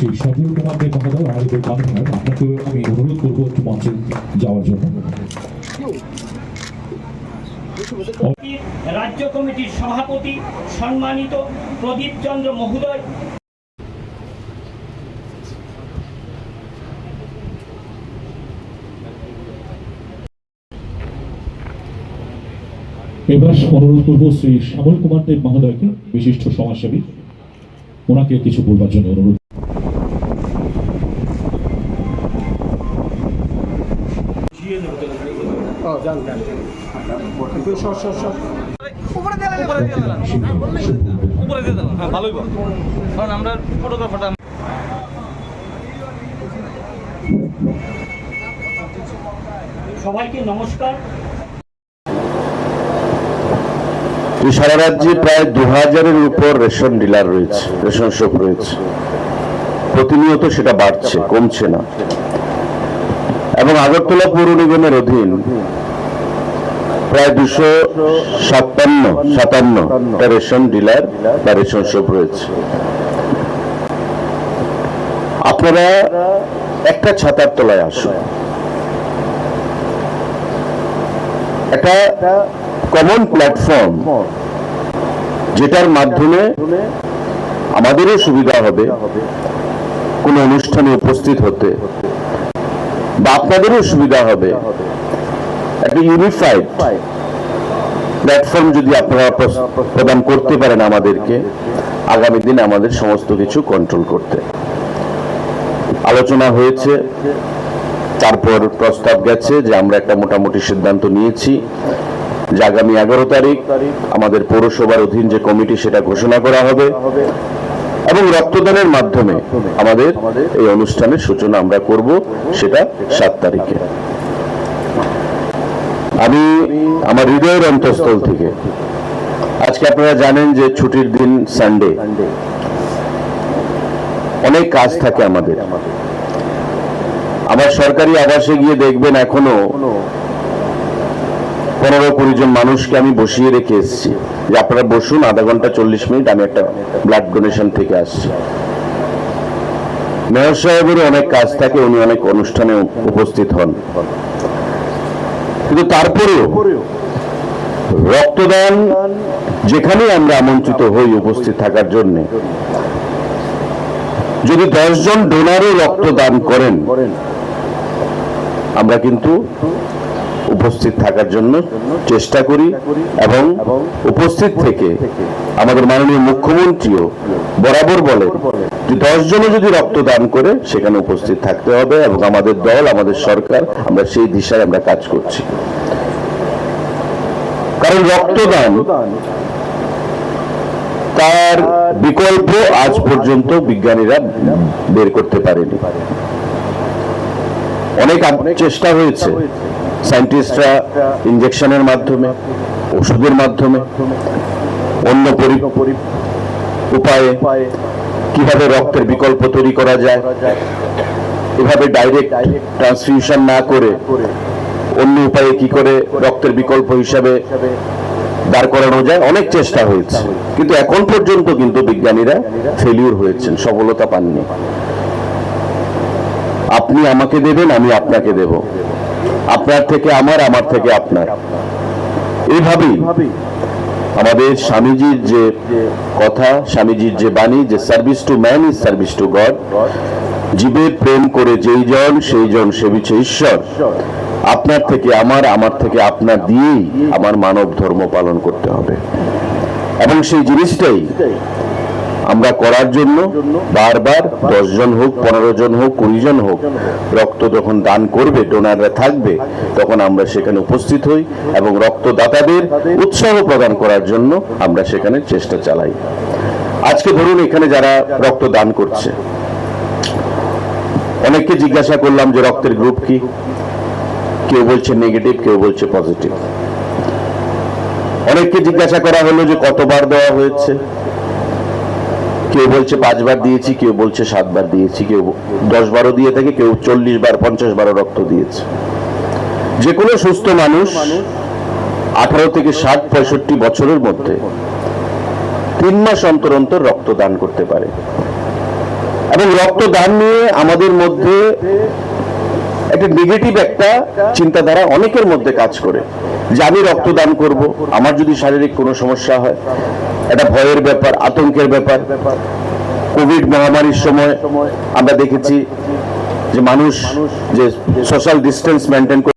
শ্রী সজল কুমার দেব মহোদয় আমাদের কনভেনার আপনাকে আমি অনুরোধ করব একটু মঞ্চে যাওয়ার জন্য। রাজ্য কমিটির সভাপতি সম্মানিত প্রদীপ চন্দ্র মহোদয়। এবার অনুরোধ করব শ্রী শ্যামল কুমার দেব মহোদয়কে বিশিষ্ট সমাজসেবী ওনাকে কিছু বলবার জন্য অনুরোধ উপরে দিয়ে উপরে দিয়ে দিলাম। উপরে দিয়ে দিলাম হ্যাঁ ভালোই বল। কারণ আমরা ফটোগ্রাফারটা সবাইকে নমস্কার। সারা রাজ্যে প্রায় দু হাজারের উপর রেশন ডিলার রয়েছে রেশন শপ রয়েছে। প্রতিনিয়ত সেটা বাড়ছে কমছে না। এবং আগরতলা পৌর নিগমের অধীন প্রায় দুশো সাতান্ন সাতান্ন রেশন ডিলার বা রেশন শপ রয়েছে। আপনারা একটা ছাতার তলায় আসুন। একটা কমন প্ল্যাটফর্ম যেটার মাধ্যমে আমাদেরও সুবিধা হবে, কোন অনুষ্ঠানে উপস্থিত হতে বা আপনাদেরও সুবিধা হবে। একটা ইউনিফাইড প্ল্যাটফর্ম যদি আপনারা প্রদান করতে পারেন আমাদেরকে আগামী দিনে আমাদের সমস্ত কিছু কন্ট্রোল করতে। আলোচনা হয়েছে তারপর প্রস্তাব গেছে যে আমরা একটা মোটামুটি সিদ্ধান্ত নিয়েছি যে আগামী এগারো তারিখ আমাদের পৌরসভার অধীন যে কমিটি সেটা ঘোষণা করা হবে এবং রক্তদানের মাধ্যমে আমাদের এই অনুষ্ঠানের সূচনা আমরা করব সেটা সাত তারিখে। আমি আমার হৃদয়ের অন্তঃস্থল থেকে। আজকে আপনারা জানেন যে ছুটির দিন সানডে অনেক কাজ থাকে আমাদের। আমার সরকারি আবাসে গিয়ে দেখবেন এখনও পনেরো কুড়ি জন মানুষকে আমি বসিয়ে রেখে এসেছি। যে আপনারা বসুন, আধা ঘণ্টা চল্লিশ মিনিট, আমি একটা ব্লাড ডোনেশন থেকে আসছি। মেয়র সাহেবেরও অনেক কাজ থাকে, উনি অনেক অনুষ্ঠানে উপস্থিত হন। কিন্তু তারপরেও রক্তদান যেখানে আমরা আমন্ত্রিত হই উপস্থিত থাকার জন্য। যদি দশজন ডোনারও রক্তদান করেন আমরা কিন্তু উপস্থিত থাকার জন্য চেষ্টা করি এবং উপস্থিত থেকে আমাদের মাননীয় মুখ্যমন্ত্রীও বরাবর বলেন যে দশ জনে যদি রক্তদান করে সেখানে উপস্থিত থাকতে হবে এবং আমাদের দল, আমাদের সরকার, আমরা সেই দিশায় আমরা কাজ করছি। কারণ রক্তদান তার বিকল্প আজ পর্যন্ত বিজ্ঞানীরা বের করতে পারেনি। অনেক চেষ্টা হয়েছে। সায়েন্টিস্টরা ইঞ্জেকশনের মাধ্যমে, ওষুধের মাধ্যমে, অন্য উপায়ে কীভাবে রক্তের বিকল্প তৈরি করা যায়, এভাবে ডাইরেক্ট ট্রান্সফিউশন না করে অন্য উপায়ে কি করে রক্তের বিকল্প হিসাবে দাঁড় করানো যায়, অনেক চেষ্টা হয়েছে। কিন্তু এখন পর্যন্ত কিন্তু বিজ্ঞানীরা ফেলিউর হয়েছেন, সফলতা পাননি। আপনি আমাকে দেবেন, আমি আপনাকে দেব। আপনার থেকে আমার আমার থেকে আপনার। এইভাবেই আমাদের স্বামীজির যে কথা, স্বামীজির যে বাণী, যে service to man is service to God জীবের প্রেম করে যেই জন, সেই জন সেবিছে ঈশ্বর। আপনার থেকে আমার আমার থেকে আপনার দিয়েই আমার মানব ধর্ম পালন করতে হবে। এবং সেই জিনিসটাই আমরা করার জন্য বারবার দশ জন হোক পনেরো জন হোক কুড়ি জন হোক, রক্ত যখন দান করবে ডোনাররা থাকবে, তখন আমরা সেখানে উপস্থিত হই এবং রক্তদাতাদের উৎসাহ প্রদান করার জন্য আমরা সেখানে চেষ্টা চালাই। আজকে ধরুন এখানে যারা রক্ত দান করছে। অনেককে জিজ্ঞাসা করলাম যে রক্তের গ্রুপ কি? কেউ বলছে নেগেটিভ কেউ বলছে পজিটিভ অনেককে জিজ্ঞাসা করা হলো যে কতবার দেওয়া হয়েছে। কেউ বলছে পাঁচবার দিয়েছি, কেউ বলছে সাতবার দিয়েছি, কেউ দশ বারো দিয়ে থাকে, কেউ চল্লিশ বার পঞ্চাশ বারো রক্ত দিয়েছে। যে কোনো সুস্থ মানুষ আঠারো থেকে ষাট, পঁয়ষট্টি বছরের মধ্যে তিন মাস অন্তর অন্তর রক্ত দান করতে পারে। এবং রক্তদান নিয়ে আমাদের মধ্যে একটা নেগেটিভ একটা চিন্তাধারা অনেকের মধ্যে কাজ করে যে আমি রক্তদান করব, আমার যদি শারীরিক কোনো সমস্যা হয় এটা ভয়ের ব্যাপার, আতঙ্কের ব্যাপার। কোভিড মহামারীর সময় আমরা দেখেছি যে মানুষ যে সোশ্যাল ডিস্টেন্স মেনটেন